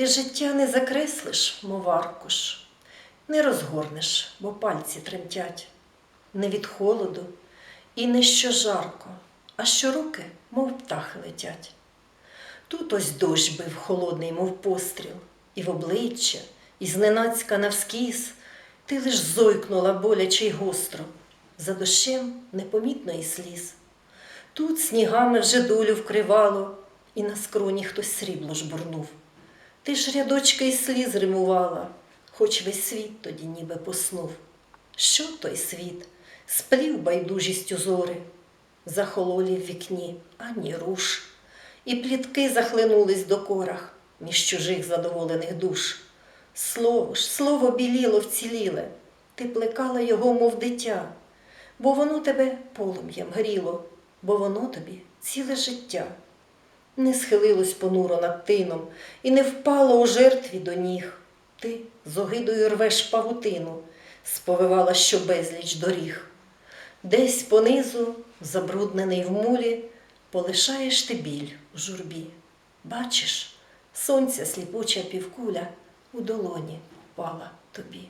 Ти життя не закреслиш, мов аркуш, не розгорнеш, бо пальці тремтять, не від холоду і не що жарко, а що руки, мов птахи летять. Тут ось дощ бив холодний, мов постріл, і в обличчя, і зненацька навскіз, ти лиш зойкнула боляче й гостро, за дощем непомітно і сліз. Тут снігами вже долю вкривало, і на скроні хтось срібло жбурнув. Ти ж рядочки й сліз римувала, хоч весь світ тоді ніби поснув. Що той світ? Сплів байдужістю зори, захололі в вікні ані руш, і плітки захлинулись до корах між чужих задоволених душ. Слово ж, слово біліло вціліле, ти плекала його, мов дитя, бо воно тебе полум'ям гріло, бо воно тобі ціле життя не схилилось понуро над тином і не впало у жертві до ніг. Ти з огидою рвеш павутину, сповивала що безліч доріг. Десь понизу, забруднений в мулі, полишаєш ти біль у журбі. Бачиш, сонця сліпуча півкуля у долоні впала тобі.